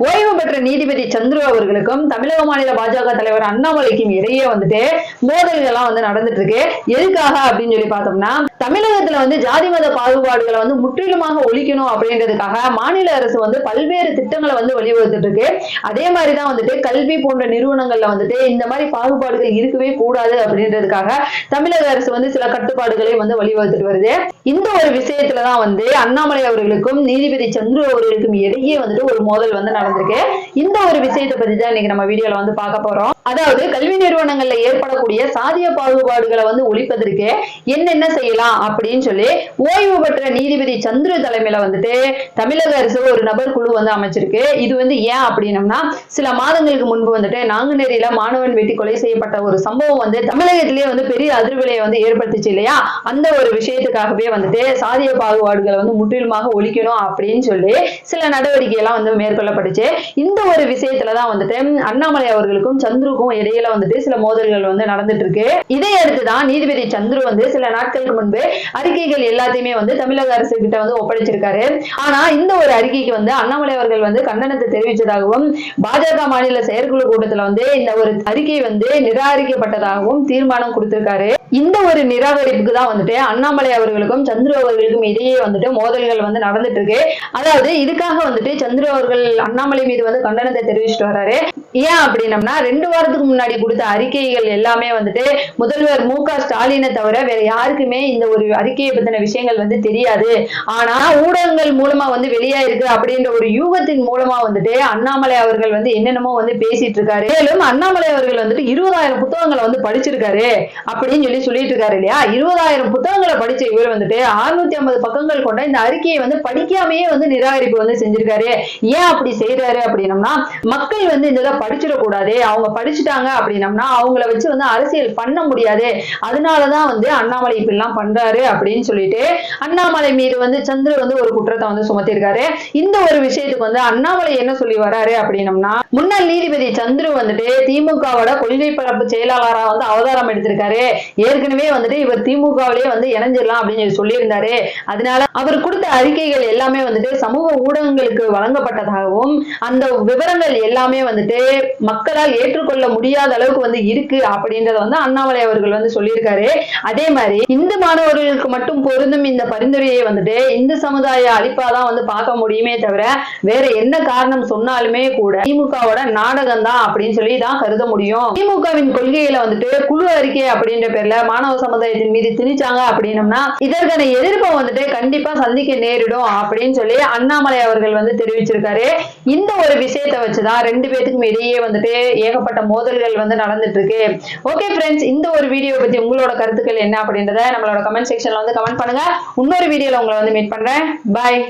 ஓய்வு பெற்ற நீதிபதி சந்துரு அவர்களுக்கும் தமிழக மாநில பாஜக தலைவர் அண்ணாமலைக்கும் இடையே வந்துட்டு மோதல்கள்லாம் வந்து நடந்துட்டு இருக்கு எதுக்காக அப்படின்னு சொல்லி பார்த்தோம்னா தமிழகத்துல வந்து ஜாதி மத பாகுபாடுகளை வந்து முற்றிலுமாக ஒழிக்கணும் அப்படின்றதுக்காக மாநில அரசு வந்து பல்வேறு திட்டங்களை வந்து வழிவகுத்துட்டு இருக்கு அதே மாதிரி தான் வந்துட்டு கல்வி போன்ற நிறுவனங்கள்ல வந்துட்டு இந்த மாதிரி பாகுபாடுகள் இருக்கவே கூடாது அப்படின்றதுக்காக தமிழக அரசு வந்து சில கட்டுப்பாடுகளை வந்து வழிவகுத்துட்டு வருது. இந்த ஒரு விஷயத்துலதான் வந்து அண்ணாமலை அவர்களுக்கும் நீதிபதி சந்துரு அவர்களுக்கும் இடையே வந்துட்டு ஒரு மோதல் வந்து நடந்திருக்கு இந்த ஒரு விஷயத்தை பத்தி தான் இன்னைக்கு நம்ம வீடியோல வந்து பார்க்க போறோம். அதாவது கல்வி நிறுவனங்கள்ல ஏற்படக்கூடிய சாதிய பாகுபாடுகளை வந்து ஒழிப்பதற்கு என்னென்ன செய்யலாம் அப்படின்னு சொல்லி ஓய்வு பெற்ற நீதிபதி சந்திர தலைமையில வந்துட்டு தமிழக அரசு ஒரு நபர் குழு வந்து அமைச்சிருக்கு. இது வந்து ஏன் அப்படின்னம்னா சில மாதங்களுக்கு முன்பு வந்துட்டு நாங்குநேரியில மாணவன் வெட்டி கொலை செய்யப்பட்ட ஒரு சம்பவம் வந்து தமிழகத்திலேயே வந்து பெரிய அதிர்வலையை வந்து ஏற்படுத்துச்சு இல்லையா? அந்த ஒரு விஷயத்துக்காகவே வந்துட்டு சாதிய பாகுபாடுகளை வந்து முற்றிலுமாக ஒழிக்கணும் அப்படின்னு சொல்லி சில நடவடிக்கை எல்லாம் வந்து மேற்கொள்ளப்பட்டுச்சு. இந்த ஒரு விஷயத்துலதான் வந்துட்டு அண்ணாமலை அவர்களுக்கும் சந்துருக்கும் இடையில வந்துட்டு சில மோதல்கள் வந்து நடந்துட்டு இருக்கு இதை அடுத்துதான் நீதிபதி சந்துரு வந்து சில நாட்களுக்கு முன்பு அறிக்கைகள் எல்லாத்தையுமே வந்து தமிழக அரசு கிட்ட வந்து ஒப்படைச்சிருக்காரு. ஆனா இந்த ஒரு அறிக்கைக்கு வந்து அண்ணாமலை அவர்கள் வந்து கண்டனத்தை தெரிவித்ததாகவும் பாஜக மாநில செயற்குழு கூட்டத்துல வந்து இந்த ஒரு அறிக்கை வந்து நிராகரிக்கப்பட்டதாகவும் தீர்மானம் கொடுத்திருக்காரு. இந்த ஒரு நிராகரிப்புக்கு தான் வந்துட்டு அண்ணாமலை அவர்களுக்கும் சந்துரு அவர்களுக்கும் இடையே வந்துட்டு மோதல்கள் வந்து நடந்துட்டு இருக்கு அதாவது இதுக்காக வந்துட்டு சந்துரு அவர்கள் அண்ணாமலை மீது வந்து கண்டனத்தை தெரிவிச்சுட்டு வர்றாரு ஏன் அப்படின்னம்னா ரெண்டு வாரத்துக்கு முன்னாடி கொடுத்த அறிக்கைகள் எல்லாமே வந்துட்டு முதல்வர் மு க ஸ்டாலினை தவிர வேற யாருக்குமே இந்த ஒரு அறிக்கையை பத்தின விஷயங்கள் வந்து தெரியாது. ஆனா ஊடகங்கள் மூலமா வந்து வெளியாயிருக்கு அப்படின்ற ஒரு யூகத்தின் மூலமா வந்துட்டு அண்ணாமலை அவர்கள் வந்து என்னென்னமோ வந்து பேசிட்டு இருக்காரு. மேலும் அண்ணாமலை அவர்கள் வந்துட்டு இருபதாயிரம் புத்தகங்களை வந்து படிச்சிருக்காரு அப்படின்னு சொல்லி சொல்லிட்டு இருக்காரு இல்லையா? இருபதாயிரம் புத்தகங்களை படிச்ச இவர் வந்துட்டு அறுநூத்தி ஐம்பது பக்கங்கள் கொண்ட இந்த அறிக்கையை வந்து படிக்காமையே வந்து நிராகரிப்பு வந்து செஞ்சிருக்காரு. ஏன் அப்படி செய்யறாரு அப்படின்னம்னா மக்கள் வந்து இந்த படிச்சிடக்கூடாது அவங்க படிச்சுட்டாங்க அப்படின்னம்னா அவங்கள வச்சு வந்து அரசியல் பண்ண முடியாது. அதனாலதான் வந்து அண்ணாமலை இப்படி எல்லாம் பண்றாரு அப்படின்னு சொல்லிட்டு அண்ணாமலை மீது வந்து சந்திர வந்து ஒரு குற்றத்தை வந்து சுமத்திருக்காரு இந்த ஒரு விஷயத்துக்கு வந்து அண்ணாமலை என்ன சொல்லி வராரு அப்படின்னம்னா முன்னாள் நீதிபதி சந்திரு வந்துட்டு திமுகவோட கொள்கை பரப்பு செயலாளரா வந்து அவதாரம் எடுத்திருக்காரு. ஏற்கனவே வந்துட்டு இவர் திமுகவிலேயே வந்து இணைஞ்சிடலாம் அப்படின்னு சொல்லி சொல்லியிருந்தாரு. அதனால அவர் கொடுத்த அறிக்கைகள் எல்லாமே வந்துட்டு சமூக ஊடகங்களுக்கு வழங்கப்பட்டதாகவும் அந்த விவரங்கள் எல்லாமே வந்துட்டு மக்களால் ஏற்றுக்கொள்ள முடியாத அளவுக்கு வந்து இருக்கு அப்படின்றத வந்து அண்ணாமலை அவர்கள் வந்து சொல்லியிருக்காரு. அதே மாதிரி இந்து மாணவர்களுக்கு மட்டும் பொருந்தும் இந்த பரிந்துரையை வந்துட்டு இந்து சமுதாய அழிப்பாதான் வந்து பார்க்க முடியுமே தவிர வேற என்ன காரணம் சொன்னாலுமே கூட திமுகவோட நாடகம் தான் அப்படின்னு சொல்லி தான் கருத முடியும். திமுகவின் கொள்கையில வந்துட்டு குழு அறிக்கை அப்படின்ற பேர்ல மாணவ சமுதாயத்தின் மீது திணிச்சாங்க அப்படின்னம்னா இதற்கான எதிர்ப்பை வந்துட்டு கண்டிப்பா சந்திக்க நேரிடும் அப்படின்னு சொல்லி அண்ணாமலை அவர்கள் வந்து தெரிவிச்சிருக்காரு. இந்த ஒரு விஷயத்தை வச்சுதான் ரெண்டு பேத்துக்கும் இடையே இடையே வந்துட்டு ஏகப்பட்ட மோதல்கள் வந்து நடந்துட்டு இருக்கு ஓகே ஃப்ரெண்ட்ஸ் இந்த ஒரு வீடியோ பத்தி உங்களோட கருத்துக்கள் என்ன அப்படின்றத நம்மளோட கமெண்ட் செக்ஷன்ல வந்து கமெண்ட் பண்ணுங்க. இன்னொரு வீடியோல உங்களை வந்து மீட் பண்றேன். பாய்